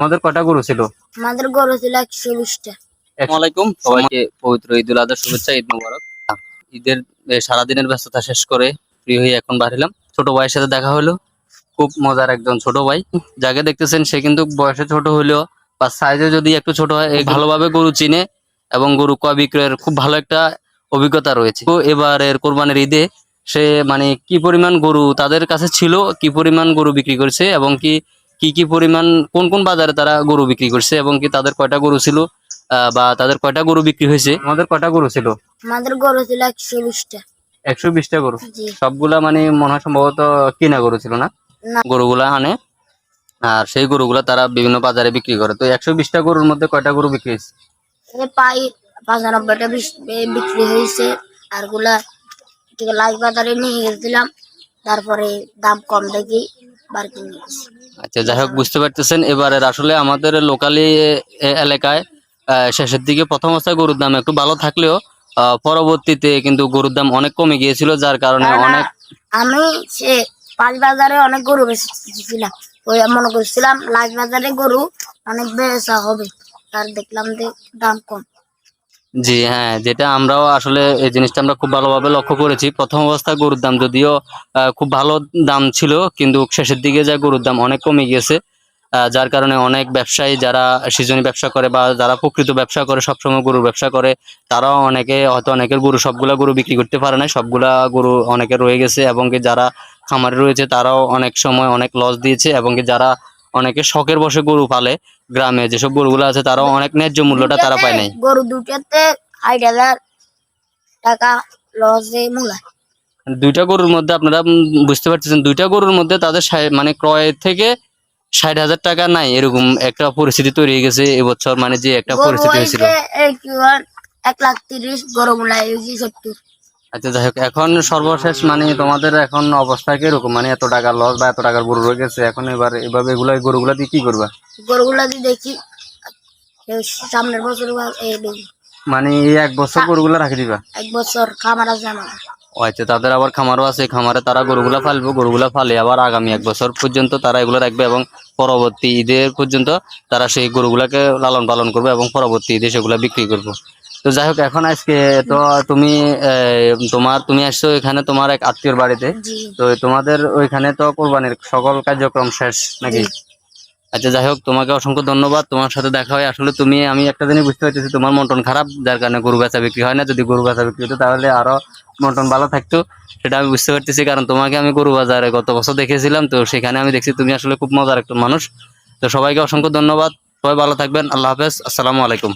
আমাদের কটা গরু ছিল? আমাদের গরু ছিল একশো বিশটা। আসসালামু সবাইকে পবিত্র ঈদ উল আজহার শুভেচ্ছা ঈদ মোবারক। ঈদের সারাদিনের ব্যস্ততা শেষ করে ফ্রি হয়ে এখন বাড়িলাম ছোট ভাইয়ের সাথে দেখা হলো। খুব মজার একজন ছোট ভাই। যাকে দেখতেছেন সে কিন্তু বয়সে ছোট হলেও বা সাইজে যদি একটু ছোট হয় ভালোভাবে গরু চিনে এবং গরু ক্রয় বিক্রয়ের খুব ভালো একটা অভিজ্ঞতা রয়েছে। তো এবারের কোরবানির ঈদে সে মানে কি পরিমাণ গরু তাদের কাছে ছিল কি পরিমাণ গরু বিক্রি করছে এবং কি কি কি পরিমাণ কোন কোন বাজারে তারা গরু বিক্রি করছে এবং কি তাদের কয়টা গরু ছিল আহ, বা তাদের কয়টা গরু বিক্রি হয়েছে? আমাদের কটা গরু ছিল? আমাদের গরু ছিল একশো বিশটা। একশো বিশটা গরু? সবগুলা মানে মনে হয় সম্ভবত কিনা গরু ছিল না। গরুগুলা আনে আর সেই গরুগুলা তারা বিভিন্ন বাজারে বিক্রি করে। তো একশো বিশটা গরুর মধ্যে কয়টা গরু বিক্রি হয়েছে? এ পাই পঁচানব্বইটা বিক্রি হয়েছে আরগুলা লাইভ বাজারে নিয়ে গেছিলাম তারপরে দাম কম দেখি। আচ্ছা যাই হোক বুঝতে পারতেছেন। এবারের আসলে আমাদের লোকালি এলাকায় শেষের দিকে প্রথম অবস্থায় গরুর দাম একটু ভালো থাকলেও পরবর্তীতে কিন্তু গরুর দাম অনেক কমে গিয়েছিল যার কারণে অনেক আমি সে পাঁচ বাজারে অনেক গরু বেচেছিলাম ওই মনে করছিলাম লাইভ বাজারে গরু অনেক বেচা হবে। আর দেখলাম যে দাম কম। জি হ্যাঁ যেটা আমরাও আসলে এই জিনিসটা আমরা খুব ভালোভাবে লক্ষ্য করেছি। প্রথম অবস্থায় গরুর দাম যদিও খুব ভালো দাম ছিল, কিন্তু শেষের দিকে যা গরুর দাম অনেক কমে গিয়েছে। যার কারণে অনেক ব্যবসায়ী যারা সিজনি ব্যবসা করে বা যারা প্রকৃত ব্যবসা করে, সবসময় গরুর ব্যবসা করে, তারাও অনেকে, হয়তো অনেকের গরু, সবগুলা গরু বিক্রি করতে পারে না সবগুলা গরু অনেকে রয়ে গেছে এবং যারা খামারে রয়েছে, তারাও অনেক সময় অনেক লস দিয়েছে এবং যারা অনেকে শখের বসে গরু পালে গ্রামে। যেসব গরুগুলো আছে তারা অনেক ন্যায্য মূল্যটা তারা পায় নাই। গরু দুটাতে ষাট হাজার টাকা লসে মূলা দুইটা গরুর মধ্যে আপনারা বুঝতে পারতেছেন দুইটা গরুর মধ্যে তাদের মানে ক্রয় থেকে ষাট হাজার টাকা নাই এরকম একটা পরিস্থিতি তৈরি হয়ে গেছে এবছর মানে যে একটা পরিস্থিতি হয়েছিল। এক লাখ তিরিশ গরু মূলা সত্তর। আচ্ছা যাই হোক এখন সর্বশেষ মানে তোমাদের এখন অবস্থা কীরকম? মানে এত টাকা লস বা এত টাকার গরু রয়ে গেছে এখন এবার এভাবে এগুলা গরুগুলা দিয়ে কি করবা? গরুগুলা যদি দেখি। সামনের বছর মানে এই এক বছর গরুগুলা রাখি দিবা? এক বছর খামার আছে আমার। ও আচ্ছা তাদের আবার খামারও আছে খামারে তারা গরুগুলা ফালবে গরুগুলা ফালে আবার আগামী এক বছর পর্যন্ত তারা এগুলো রাখবে এবং পরবর্তী ঈদের পর্যন্ত তারা সেই গরুগুলাকে লালন পালন করবে এবং পরবর্তী ঈদে সেগুলা বিক্রি করবে। তো যাই হোক এখন আজকে তো তুমি তোমার তুমি আসছো এখানে তোমার এক আত্মীয়র বাড়িতে। তো তোমাদের ওইখানে তো কোরবানির সকল কার্যক্রম শেষ নাকি? আচ্ছা যাই হোক তোমাকে অসংখ্য ধন্যবাদ। তোমার সাথে দেখা হয় আসলে তুমি আমি একটা জিনিস বুঝতে পারতেছি তোমার মন্টন খারাপ যার কারণে গরু বেচা বিক্রি হয় না। যদি গরু বেচা বিক্রি হতো তাহলে আরও মন্টন ভালো থাকতো। সেটা আমি বুঝতে পারতেছি কারণ তোমাকে আমি গরু বাজারে গত বছর দেখেছিলাম তো সেখানে আমি দেখছি তুমি আসলে খুব মজার একটা মানুষ। তো সবাইকে অসংখ্য ধন্যবাদ। সবাই ভালো থাকবেন। আল্লাহ হাফেজ। আসসালামু আলাইকুম।